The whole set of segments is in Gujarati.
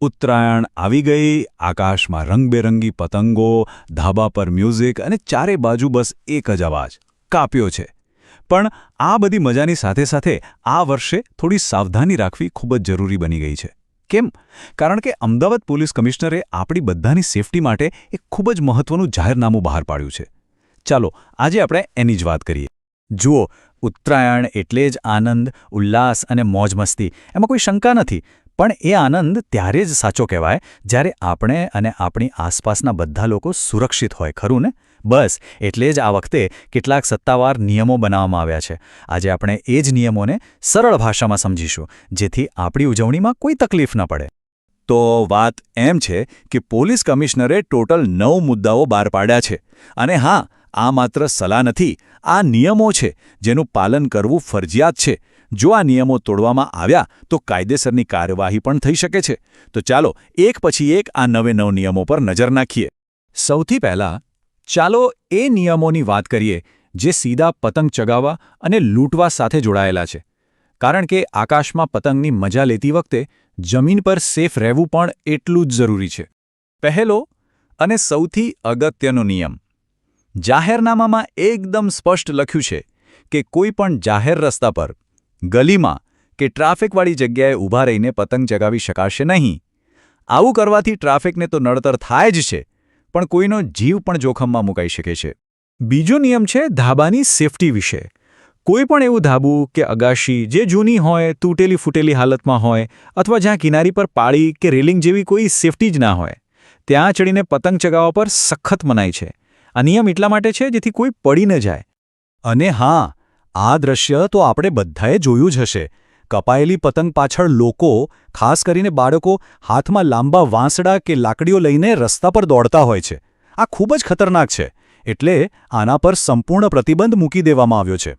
ઉત્તરાયણ આવી ગઈ, આકાશમાં રંગબેરંગી પતંગો, ધાબા પર મ્યુઝિક અને ચારે બાજુ બસ એક જ અવાજ કાપ્યો છે. પણ આ બધી મજાની સાથે સાથે આ વર્ષે થોડી સાવધાની રાખવી ખૂબ જ જરૂરી બની ગઈ છે. કેમ? કારણ કે અમદાવાદ પોલીસ કમિશનરે આપણી બધાની સેફટી માટે એક ખૂબ જ મહત્વનું જાહેરનામું બહાર પાડ્યું છે. ચાલો, આજે આપણે એની જ વાત કરીએ. જુઓ, ઉત્તરાયણ એટલે જ આનંદ, ઉલ્લાસ અને મોજ મસ્તી. એમાં કોઈ શંકા નથી. પણ એ આનંદ ત્યારે જ સાચો કહેવાય જ્યારે આપણે અને આપણી આસપાસના બધા લોકો સુરક્ષિત હોય, ખરું ને? બસ, એટલે જ આ વખતે કેટલાક સત્તાવાર નિયમો બનાવવામાં આવ્યા છે. આજે આપણે એ જ નિયમોને સરળ ભાષામાં સમજીશું, જેથી આપણી ઉજવણીમાં કોઈ તકલીફ ન પડે. તો વાત એમ છે કે પોલીસ કમિશનરે ટોટલ નવ મુદ્દાઓ બહાર પાડ્યા છે. અને હા આ માત્ર સલાહ નથી, આ નિયમો છે જેનું પાલન કરવું ફરજિયાત છે. જો આ નિયમો તોડવામાં આવ્યા, તો કાયદેસરની કાર્યવાહી પણ થઈ શકે છે. તો ચાલો એક પછી એક આ નવે નવ નિયમો પર નજર નાખીએ. સૌથી પહેલાં, ચાલો એ નિયમોની વાત કરીએ, જે સીધા પતંગ ચગાવવા અને લૂંટવા સાથે જોડાયેલા છે. કારણ કે આકાશમાં પતંગની મજા લેતી વખતે જમીન પર સેફ રહેવું પણ એટલું જ જરૂરી છે. પહેલો અને સૌથી અગત્યનો નિયમ. જાહેરનામામાં એકદમ સ્પષ્ટ લખ્યું છે કે કોઈ પણ જાહેર રસ્તા પર, ગલીમાં કે ટ્રાફિકવાળી જગ્યાએ ઊભા રહીને પતંગ ચગાવી શકાશે નહીં. આવું કરવાથી ટ્રાફિકને તો નડતર થાય જ છે, પણ કોઈનો જીવ પણ જોખમમાં મુકાઈ શકે છે. બીજો નિયમ છે ધાબાની સેફટી વિશે. કોઈ પણ એવું ધાબું કે અગાશી જે જૂની હોય, તૂટેલી ફૂટેલી હાલતમાં હોય, અથવા જ્યાં કિનારી પર પાળી કે રેલિંગ જેવી કોઈ સેફટી જ ના હોય, ત્યાં ચડીને પતંગ ચગાવવા પર સખત મનાય છે. આ નિયમ એટલા માટે છે જેથી કોઈ પડી ન જાય. અને હા, આ દ્રશ્ય તો આપણે બધાએ જોયું જ હશે. કપાયેલી પતંગ પાછળ લોકો, ખાસ કરીને બાળકો, હાથમાં લાંબા વાંસડા કે લાકડીઓ લઈને રસ્તા પર દોડતા હોય છે. આ ખૂબ જ ખતરનાક છે. એટલે આના પર સંપૂર્ણ પ્રતિબંધ મૂકી દેવામાં આવ્યો છે.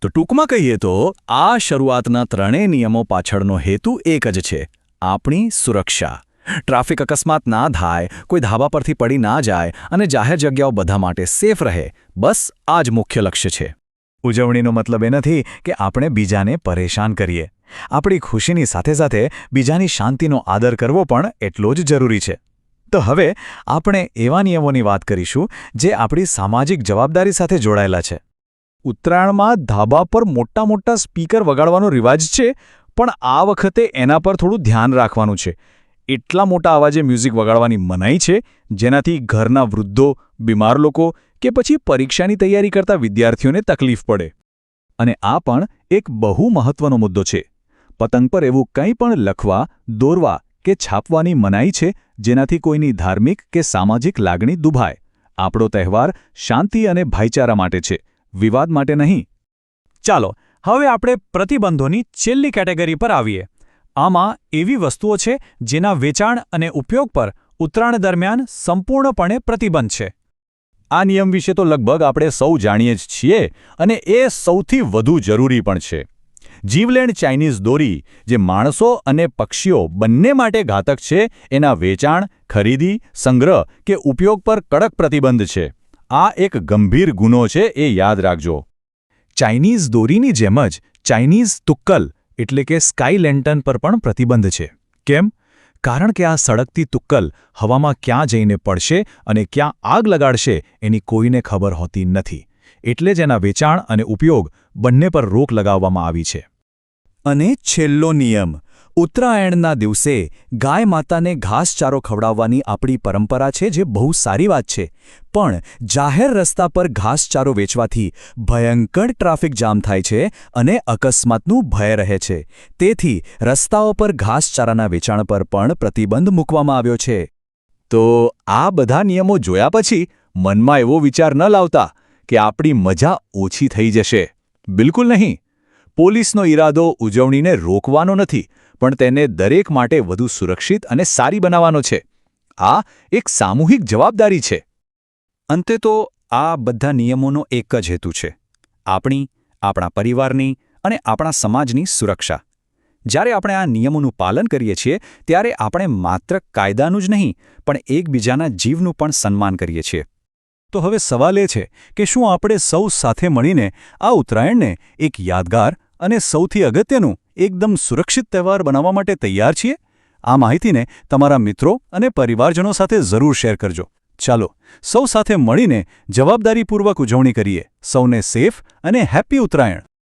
તો ટૂંકમાં કહીએ તો, આ શરૂઆતના ત્રણેય નિયમો પાછળનો હેતુ એક જ છે. આપણી સુરક્ષા. ટ્રાફિક અકસ્માત ના થાય, કોઈ ધાબા પરથી પડી ના જાય અને જાહેર જગ્યાઓ બધા માટે સેફ રહે, બસ આ જ મુખ્ય લક્ષ્ય છે. ઉજવણીનો મતલબ એ નથી કે આપણે બીજાને પરેશાન કરીએ. આપણી ખુશીની સાથે સાથે બીજાની શાંતિનો આદર કરવો પણ એટલો જ જરૂરી છે. તો હવે આપણે એવા નિયમોની વાત કરીશું જે આપણી સામાજિક જવાબદારી સાથે જોડાયેલા છે. ઉત્તરાયણમાં ધાબા પર મોટા મોટા સ્પીકર વગાડવાનો રિવાજ છે, પણ આ વખતે એના પર થોડું ધ્યાન રાખવાનું છે. એટલા મોટા અવાજે મ્યુઝિક વગાડવાની મનાઈ છે, જેનાથી ઘરના વૃદ્ધો, બીમાર લોકો કે પછી પરીક્ષાની તૈયારી કરતા વિદ્યાર્થીઓને તકલીફ પડે. અને આ પણ એક બહુ મહત્વનો મુદ્દો છે. પતંગ પર એવું કંઈ પણ લખવા, દોરવા કે છાપવાની મનાઈ છે, જેનાથી કોઈની ધાર્મિક કે સામાજિક લાગણી દુભાય. આપણો તહેવાર શાંતિ અને ભાઈચારા માટે છે, વિવાદ માટે નહીં. ચાલો, હવે આપણે પ્રતિબંધોની છેલ્લી કેટેગરી પર આવીએ. આમાં એવી વસ્તુઓ છે જેના વેચાણ અને ઉપયોગ પર ઉત્તરાયણ દરમિયાન સંપૂર્ણપણે પ્રતિબંધ છે. આ નિયમ વિશે તો લગભગ આપણે સૌ જાણીએ જ છીએ અને એ સૌથી વધુ જરૂરી પણ છે. જીવલેણ ચાઇનીઝ દોરી, જે માણસો અને પક્ષીઓ બંને માટે ઘાતક છે, એના વેચાણ, ખરીદી, સંગ્રહ કે ઉપયોગ પર કડક પ્રતિબંધ છે. આ એક ગંભીર ગુનો છે એ યાદ રાખજો. ચાઇનીઝ દોરીની જેમ જ ચાઇનીઝ તુક્કલ એટલે કે સ્કાય લેન્ટન પર પણ પ્રતિબંધ છે. કેમ? કારણ કે આ સળગતી તુક્કલ હવામાં ક્યાં જઈને પડશે અને ક્યાં આગ લગાડશે એની કોઈને ખબર હોતી નથી. એટલે જ એના વેચાણ અને ઉપયોગ બંને પર રોક લગાવવામાં આવી છે. અને છેલ્લો નિયમ ઉત્તરાયણના દિવસે ગાય માતાને ઘાસચારો ખવડાવવાની આપણી પરંપરા છે જે બહુ સારી વાત છે. પણ જાહેર રસ્તા પર ઘાસચારો વેચવાથી ભયંકર ટ્રાફિક જામ થાય છે અને અકસ્માતનું ભય રહે છે. તેથી રસ્તાઓ પર ઘાસચારાના વેચાણ પર પણ પ્રતિબંધ મૂકવામાં આવ્યો છે. તો આ બધા નિયમો જોયા પછી મનમાં એવો વિચાર ન લાવતા કે આપણી મજા ઓછી થઈ જશે. બિલકુલ નહીં. પોલીસનો ઈરાદો ઉજવણીને રોકવાનો નથી. પણ તેને દરેક માટે વધુ સુરક્ષિત અને સારી બનાવવાનો છે. આ એક સામૂહિક જવાબદારી છે. અંતે તો આ બધા નિયમોનો એક જ હેતુ છે. આપણી, આપણા પરિવારની અને આપણા સમાજની સુરક્ષા. જ્યારે આપણે આ નિયમોનું પાલન કરીએ છીએ, ત્યારે આપણે માત્ર કાયદાનું જ નહીં, પણ એકબીજાના જીવનું પણ સન્માન કરીએ છીએ. તો હવે સવાલ એ છે કે શું આપણે સૌ સાથે મળીને આ ઉત્તરાયણને એક યાદગાર અને સૌથી અગત્યનું એકદમ સુરક્ષિત તહેવાર બનાવવા માટે તૈયાર છીએ? આ માહિતીને તમારા મિત્રો અને પરિવારજનો સાથે જરૂર શેર કરજો. ચાલો, સૌ સાથે મળીને જવાબદારીપૂર્વક ઉજવણી કરીએ. સૌને સેફ અને હેપી ઉત્તરાયણ!